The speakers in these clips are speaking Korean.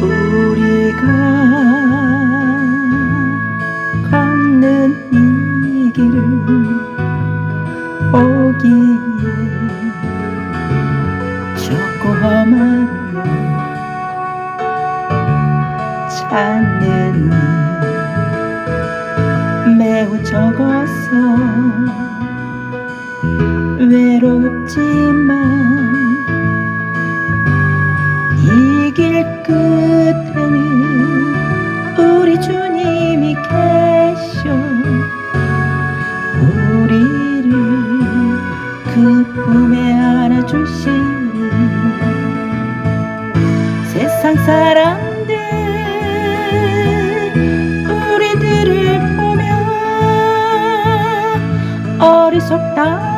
우리가 걷는 이 길은 오기에 조그만 찾는 이 매우 적어서 외롭지만 세상 사람들 우리들을 보며 어리석다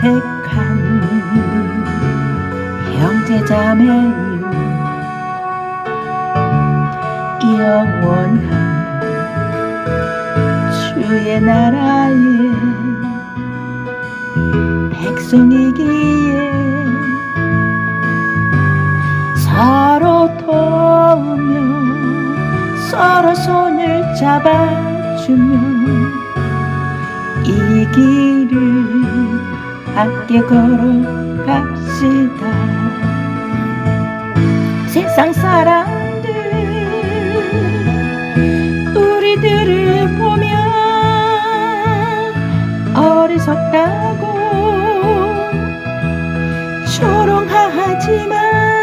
택한 형제자매요. 영원한 주의 나라에 백성이기에 서로 도우며 서로 손을 잡아주며 이 길을 함께 걸어갑시다. 세상 사람들 우리들을 보며 어리석다고 조롱하지만